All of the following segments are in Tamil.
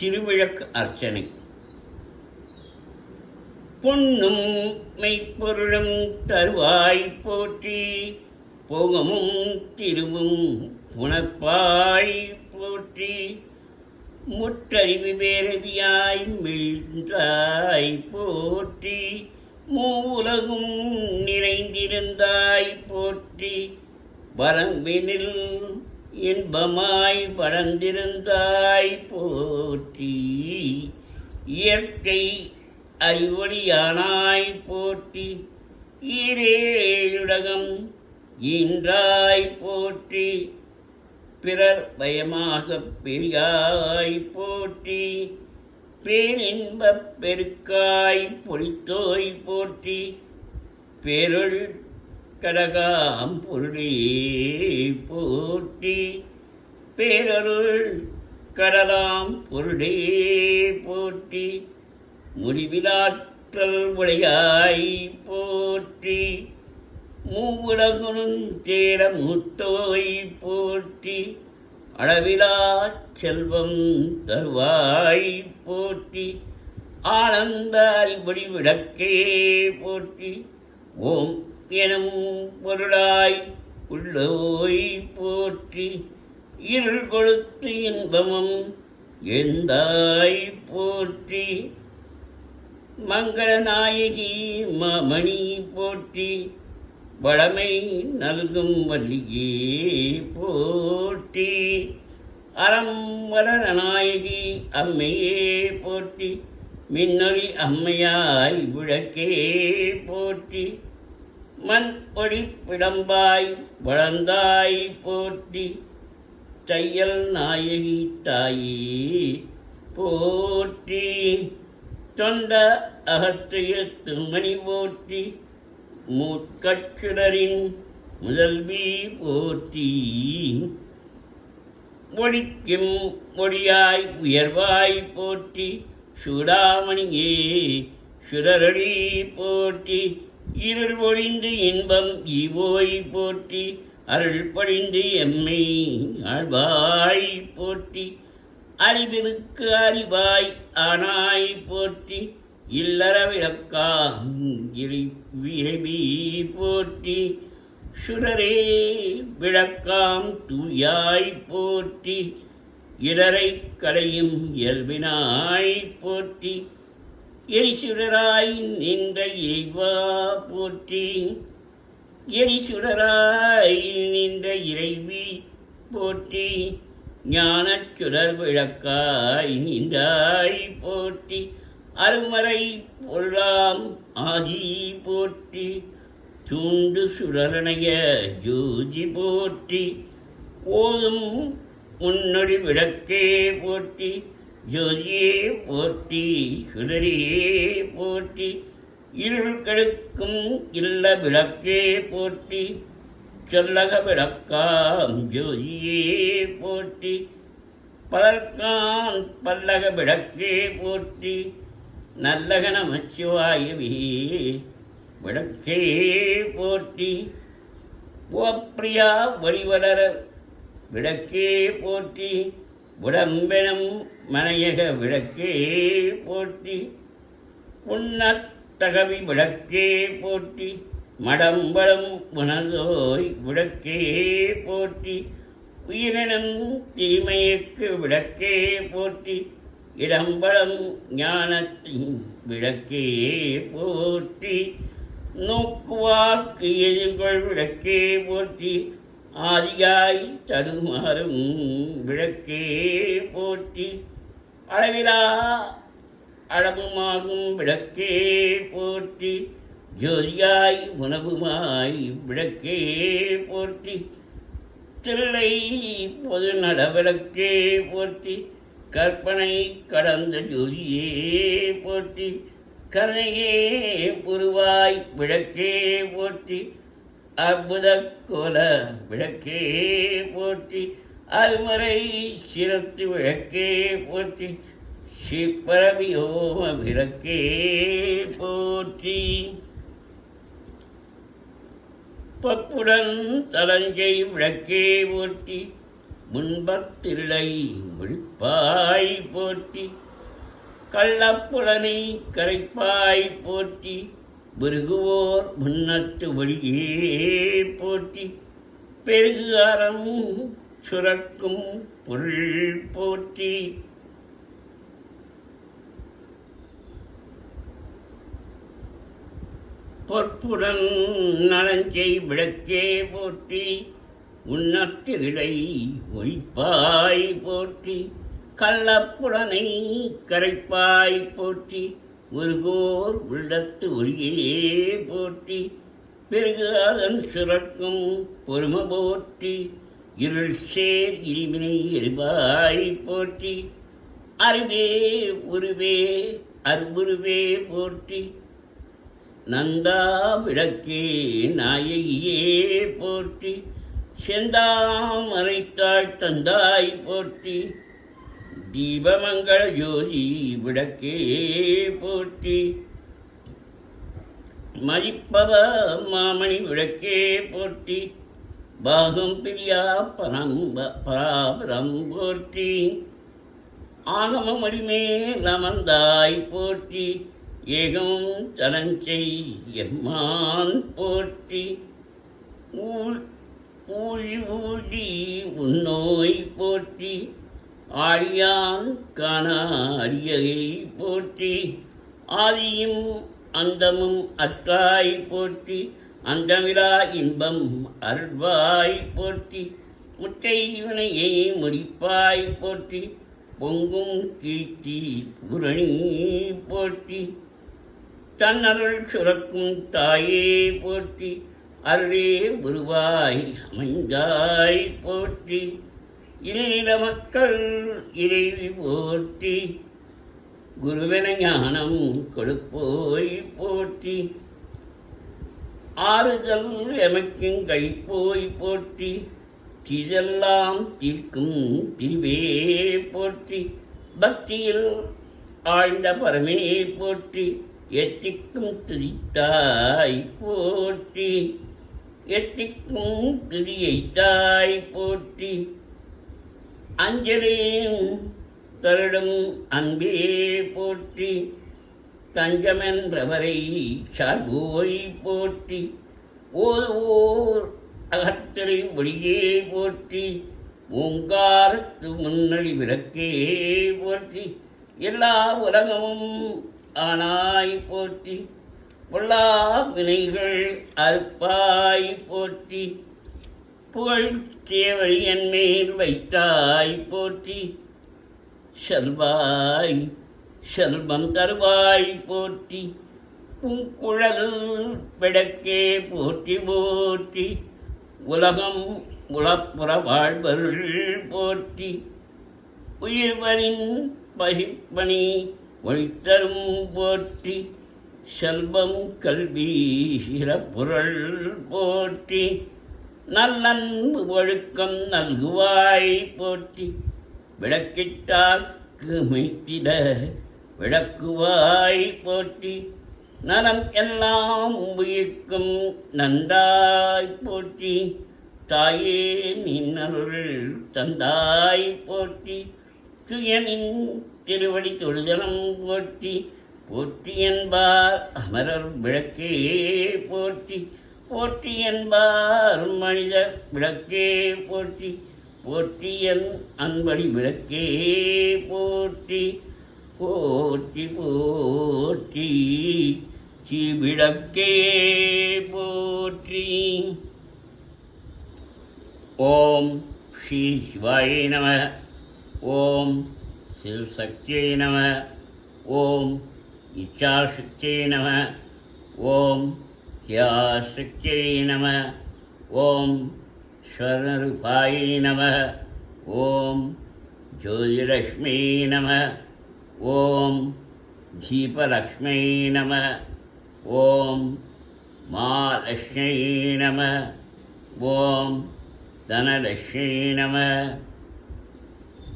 திருவிளக்கு அர்ச்சனை. பொன்னும் மெய்ப்பொருளும் தருவாய் போற்றி போகமும் திருவும் புனப்பாய் போற்றி முற்றறிவு வேரதியாய் மிழ்ந்தாய் போற்றி மூலகும் நிறைந்திருந்தாய் போற்றி வரம்பினில் இன்பமாய் வளர்ந்திருந்தாய் போற்றி. இயற்கை அறிவொளியானாய் போற்றி. ஈரேழுலகம் ஈன்றாய் போற்றி. பிறர் பயமாக பெரியாய் போற்றி. பேரின்பப் பெருக்காய் பொழித்தோய் போற்றி. பேருள் கடகாம் பொருளி போற்றி. பேரருள் கடலாம் பொருளே போற்றி. முடிவிலாற்றல் உடையாய் போற்றி. மூவுலகுனும் தேர முத்தோய் போற்றி. அளவிலா செல்வம் தருவாய் போற்றி. ஆனந்த அறிபடி விளக்கே போற்றி. ஓம் எனும் பொருளாய் உள்ளோய் போற்றி இருள் கொடுத்து இன்பமும் எந்தாய் போற்றி. மங்களநாயகி மணி போற்றி. வளமை நல்கும் வள்ளியே போற்றி. அறம் வளர நாயகி அம்மையே போற்றி. மின்னொளி அம்மையாய் விளக்கே போற்றி. மண் ஒளி பிடம்பாய் வளர்ந்தாய் போற்றி தையல் நாயகி தாயி போற்றி தொண்ட அகத்தைய திருமணி போற்றி மூக்கச்சுடரின் முதல்வி போற்றி. ஒழிக்கும் ஒளியாய் உயர்வாய் போற்றி சுடாமணியே சுடரொளி போற்றி இருள் ஒழிந்து இன்பம் இவோய் போற்றி அருள் பொழிந்து எம்மை ஆழ்வாய் போற்றி. அறிவிற்கு அறிவாய் ஆனாய் போற்றி இல்லற விளக்காம் இறைவி போற்றி. சுடரே விளக்காம் தூயாய் போற்றி இடரை கடையும் இயல்பினாய் போற்றி. எரிசுடராய் நின்ற இறைவா போற்றி. எரிசுடராய் நின்ற இறைவி போற்றி. ஞானச் சுடர் விளக்காய் நின்றாய் போற்றி. அருமறை பொருளாம் ஆதி போற்றி. சூண்டு சுடரணைய ஜோதி போற்றி. ஓதும் முன்னொடி விளக்கே போற்றி. ஜோதியே போற்றி சுடரியே போற்றி இருள் கெடுக்கும் இல்ல விளக்கே போற்றி சொல்லக விளக்காம் ஜோதியே போற்றி பலர்கான் பல்லக விளக்கே போற்றி நல்லக நமச்சிவாயவே விளக்கே போற்றி ஓப்பிரியா வழிவளர விளக்கே போற்றி உடம்பெனும் மனையக விளக்கே போற்றி புன்னத்தகவி விளக்கே போற்றி மடம்படம் உணர்ந்தோய் விளக்கே போற்றி உயிரினம் திருமயக்கு விளக்கே போற்றி இடம்பலம் ஞானத்தின் விளக்கே போற்றி நோக்குவாக்கு எதிர்கொள் விளக்கே போற்றி ஆதியாய் தடுமாறும் விளக்கே போற்றி அளவிலா அளவுமாகும் விளக்கே போற்றி ஜோதியாய் உணவுமாய் விளக்கே போற்றி திருளை பொது நடவிளக்கே போற்றி கற்பனை கடந்த ஜோதியே போற்றி கருணையே உருவாய் விளக்கே போற்றி அற்புத கோல விளக்கே போற்றி அருமறை சிரத்து விளக்கே போற்றி சிப்பரவியோம விளக்கே போற்றி. பப்புடன் தலஞ்சை விளக்கே போற்றி முன்பத்திருளை விழிப்பாய் போற்றி கள்ளப்புலனை கரைப்பாய் போற்றி விருகுவோர் முன்னத்து வழியே போற்றி பெருகு அறம் சுரக்கும் பொருள் போற்றி. பொற்புடன் நலஞ்சை விளக்கே போற்றி உன்னத்திருளை ஒழிப்பாய் போற்றி கள்ளப்புடனை கரைப்பாய் போற்றி. ஒருகோர் உள்ளத்து ஒளியே போற்றி பிறகு அதன் சுரக்கும் பொறும போற்றி இருள் சேர் இருவினை எரிவாய் போற்றி அறிவே உருவே அருவுருவே போற்றி நந்தா விளக்கே நாயகியே போற்றி செந்தாம் அரைத்தாள் தந்தாய் போற்றி தீபமங்கள ஜோதி விளக்கே போற்றி. மதிப்பவ மாமணி விளக்கே போற்றி. பாகம் பிரியா பரம்ப பராபரம் போற்றி. ஆகம மடிமே அமர்ந்தாய் போற்றி. ஏகம் தனஞ்செய் எம்மான் போற்றி. ஊழி ஊழி உன்னோய் போற்றி. ஆழியான் காண அரியகை போற்றி ஆதியும் அந்தமும் அற்றாய் போற்றி அந்தமிலா இன்பம் அருள்வாய் போற்றி முட்டை வினையை முடிப்பாய் போற்றி பொங்கும் கீர்த்தி புரணி போற்றி தன்னருள் சுரக்கும் தாயே போற்றி அருளே உருவாய் அமைந்தாய் போற்றி. இல்லில மக்கள் இறைவி போற்றி குருவென ஞானம் கொடுப்போய் போற்றி. ஆறுதல் எமக்கும் கைப்போய் போற்றி திதெல்லாம் தீர்க்கும் திரிவே போற்றி. பக்தியில் ஆழ்ந்த பரமே போற்றி எத்திக்கும் துதித்தாய் போற்றி. எத்திக்கும் துதியைத்தாய் போற்றி. அஞ்சலியும் தருடும் அன்பே போற்றி தஞ்சமென்றவரை சார்போய் போற்றி ஓர் அகத்திரை ஒளியே போற்றி ஓங்காரத்து முன்னணி விளக்கே போற்றி எல்லா உலகமும் ஆனாய் போற்றி பொல்லா வினைகள் அறுப்பாய் போற்றி புகழ் சேவடி என் வைத்தாய் போற்றி. செல்வாய் செல்வம் தருவாய் போற்றி. பூங்குழல் பிடக்கே போற்றி போற்றி. உலகம் உளப்புற வாழ்வருள் போற்றி. உயிர்வரின் பகிப்பணி ஒழித்தரும் போற்றி. செல்வம் கல்வி சிறப்புரள் போற்றி. நல்லன்பு ஒழுக்கம் நல்குவாய் போற்றி. விளக்கிட்டார்க்கு மெய்த்திட விளக்குவாய் போற்றி. நலம் எல்லாம் உயிர்க்கும் நன்றாய் போற்றி. தாயே நின்னருள் தந்தாய் போற்றி. துயனின் திருவடி தொழுதனம் போற்றி. போற்றி என்பார் அமரர் விளக்கே போற்றி. போற்றி என்பார் மனிதர் விளக்கே போற்றி. போற்றி என் அன்படி விளக்கே போற்றி. போற்றி போற்றி. சிவிளக்கே போற்றி. ஓம் ஸ்ரீ சிவாய நம. ஓம் சிவசக்தியை நம. ஓம் இச்சாசக்தியை நம. ஓம் தியாசக்தியை நம. ஓம் ஸ்வரூபாயை நம. ஓம் ஜோதிலக்ஷ்மி நம. ஓம் தீபலக்ஷ்மை நம. ஓம் மாலக்ஷ்மை நம. ஓம் தனலக்ஷ்மி நம.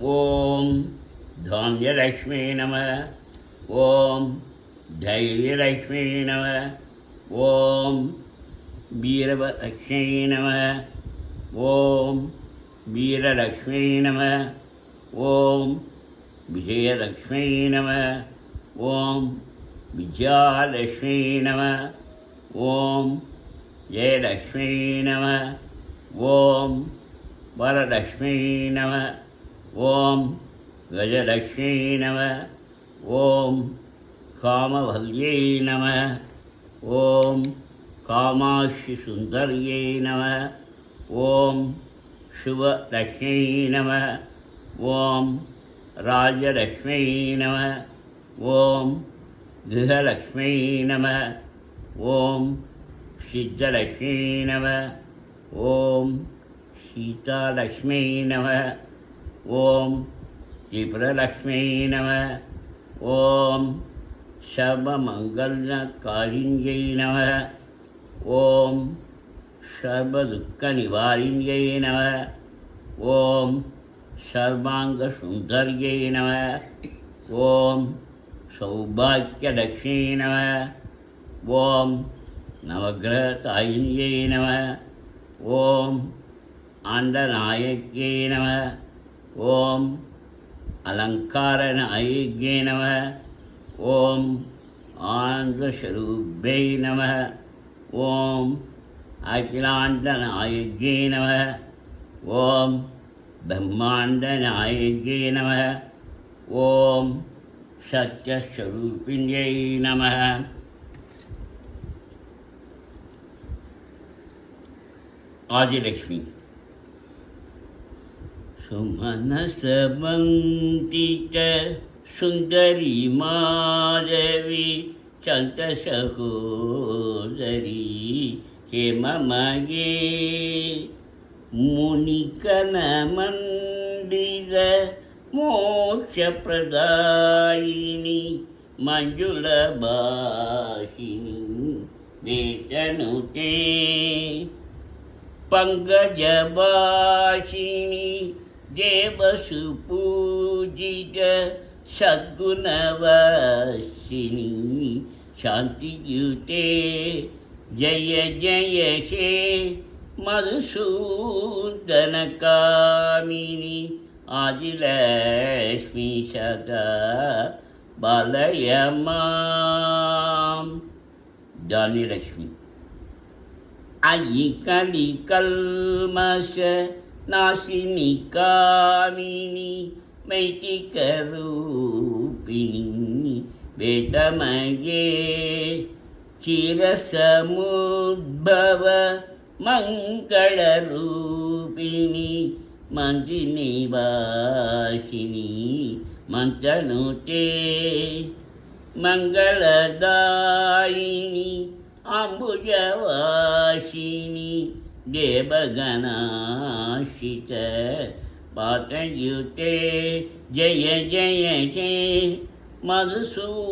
ஓம் தானியலக்ஷ்மி நம. ஓம் தைரியலக்ஷ்மி நம. ஓம் வீரவலக்ஷ்மி நம ஓம் வீரலக்ஷ்மி நம ஓம் விஜயலக்ஷ்மி நம ஓம் விஜயாலக்ஷ்மி நம ஓம் ஜெயலக்ஷ்மி நம ஓம் வரலக்ஷ்மி நம ஓம் கஜலக்ஷ்மி நம ஓம் காமவல்யை நம. ஓம் காமாட்சி சுந்தரியை நம ஓம் சிவலக்ஷ்மி நம ஓம் ராஜலக்ஷ்மி நம ஓம் கிரகலக்ஷ்மி நம ஓம் சித்தலக்ஷ்மி நம ஓம் சீதாலக்ஷ்மி நம ஓம் திபுரலக்ஷ்மி நம ஓம் சர்வமங்கலகாரிண்யை நம ஓம் சர்வதுக்கநிவாரிண்யை நம ஓம் சர்வாங்க சுந்தர்யை நம ஓம் சௌபாக்கியலக்ஷ்மி நம ஓம் நவகிரக நவகிரகதாயின்யை நம ஓம் ஆண்டநாயக்கியை நம ஓம் அலங்கார நாயக்கியை நம अलङ्कारनायिज्ञे नमः ॐ आन्द्रस्वरूपै नमः ॐ अखिलाण्डनायिज्ञे नमः ॐ ब्रह्माण्डनायिज्ञे नमः ॐ सत्यस्वरूपिण्यै नमः आदिलक्ष्मी सुमनसवन्ति च சுந்தரி மாதவி சந்த சகோதரி ஹேமமகே. முனிக்கன மண்டித மோட்சப்பிரதாயினி மஞ்சுளபாஷினி வேதனுதே. பங்கஜபாஷினி தேவசு பூஜித సద్గుణవాసిని శాంతియుతే జయ జయ శే మధుసూదనకామిని ఆదిలక్ష్మి సదా బలయమా దానిలక్ష్మి అయి కలి కల్మశ నాశిని కామిని මෛතික රූපිණි වෙදමයේ චිරසමුද්භව මංගල රූපිණි මන්දිනිවාසිනි මන්තනුතේ மங்களதாயினி அம்புஜவாசினி தேவகணாஷித पातयुते जय जय हे मधुसूदनकामिनि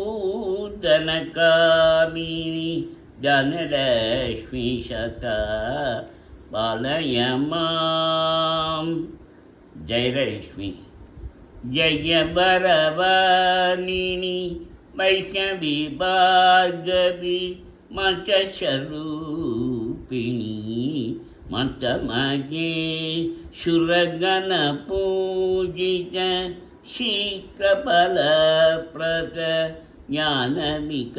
जनलक्ष्मी शता पालय मां जयलक्ष्मी जय बरवानिनि वैष्णवी भार्गवी मचस्वरूपिणी मन्तमगे सुरगणपूजित शीघ्रफलप्रद ज्ञानविकासिनी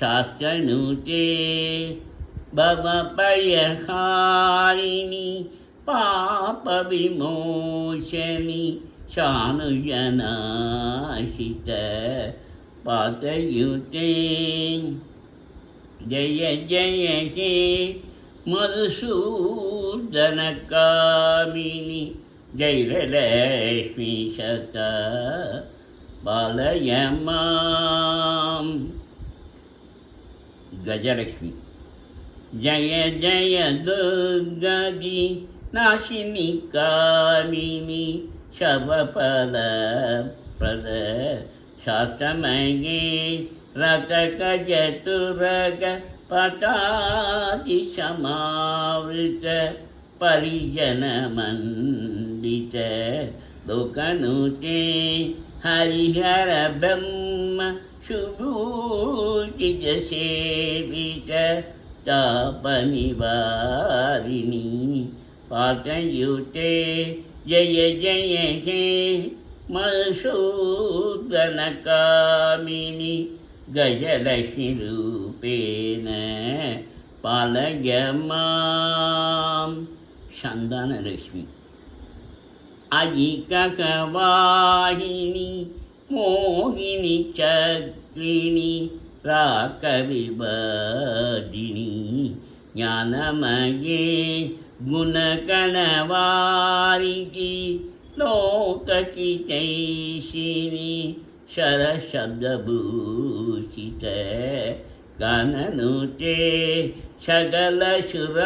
शास्त्रनुते भवपयहारिणि पापविमोचनि शानुजनाशित पातयुते जय जय हे मधुसूदनकामिनि जैरलक्ष्मी शता बालय माँ गजलक्ष्मी। जय जय दुर्गदि नाशिनि कामिनि शवफलप्रद शास्तमये रतकजतुरक परिजनमण्डित दुकनुते परिजनमन्दित बुकनुते हरिहर ब्रह्म शुभूजिजसेवितपनिवारिणि पातयुते जय जय हे मशोद्दनकामिनि గజలసి రూపేణ పాలయమాం సంతానలక్ష్మి అజికవాహిని మోహిని చక్రిణి రాకవిభాజిని జ్ఞానమయే గుణగణవారికి లోకచితైషిణి शरशब्दभूषित गणनुते सकलशुराशुर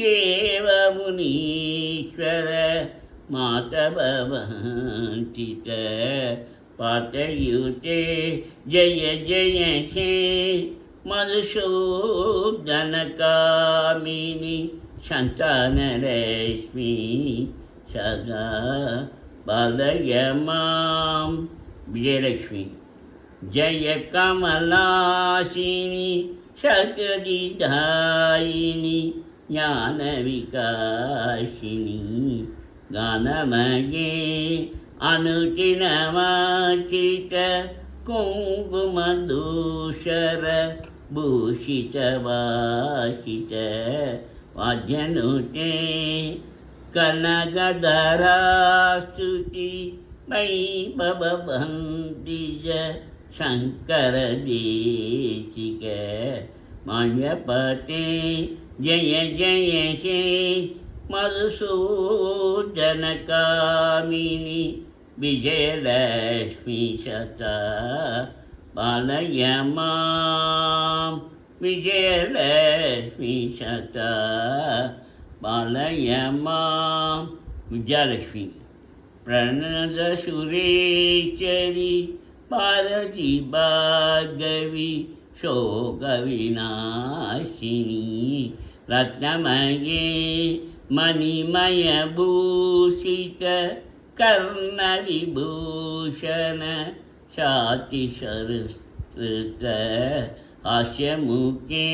देवमुनीश्वर मातभवन्तित पातयुते जय जय हे मधुसूदनकामिनि सन्तानरश्मि सदा बालय मां विजयलक्ष्मी जय कमलासिनी शकदिधायिनी ज्ञानविकासिनी गानमये अनुचिनमाचित कुङ्कुमदूषर भूषितवासित वाद्यनुते कनकधरास्तुति मयि भवन्तिज शङ्करदेशिक। मान्यपते जय जय हे मधुसूदनकामिनि विजयलक्ष्मी शता। पालय माँ विजयलक्ष्मी शता। பாலயமா விஜயலட்சுமி பிரணத சுரேஸ்வரி பாரதி रत्नमये शोक विनाशिनी कर्ण विभूषण कर्णविभूषण हास्य मुखे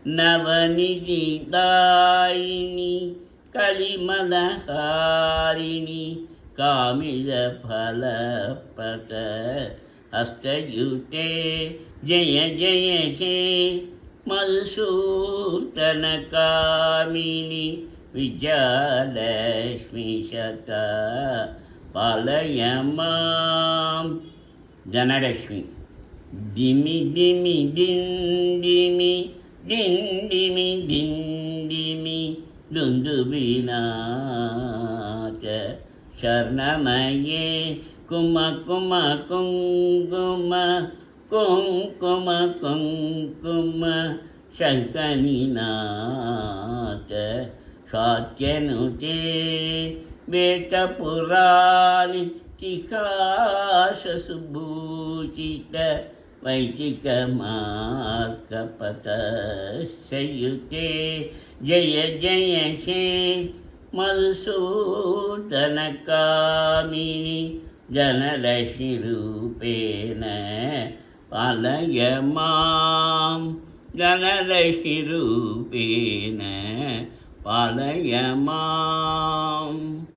നവനിജിതായിനി കലിമലഹാരിണി കാമിലഫലപ്രത ഹസ്തയുത്തെ ജയ ജയ ഹേ മത്സൂർത്തനകാമിനി വിജയലക്ഷ്മി ശത പലയമാം ജനലക്ഷ്മി ദിമി ദിമി ദിൻ ദിമി ding dimi ding dimi dundu vinaka sharnamaye kuma kuma kunguma kunguma kunguma shankaninaka. Satyanute vetapurani tihasasubhuchita satyanute वैदिकमार्गपथयुते जय जय हे मधुसूदनकामिनि जनलक्ष्मीरूपेण पालय मां जनलक्ष्मीरूपेण पालय माम्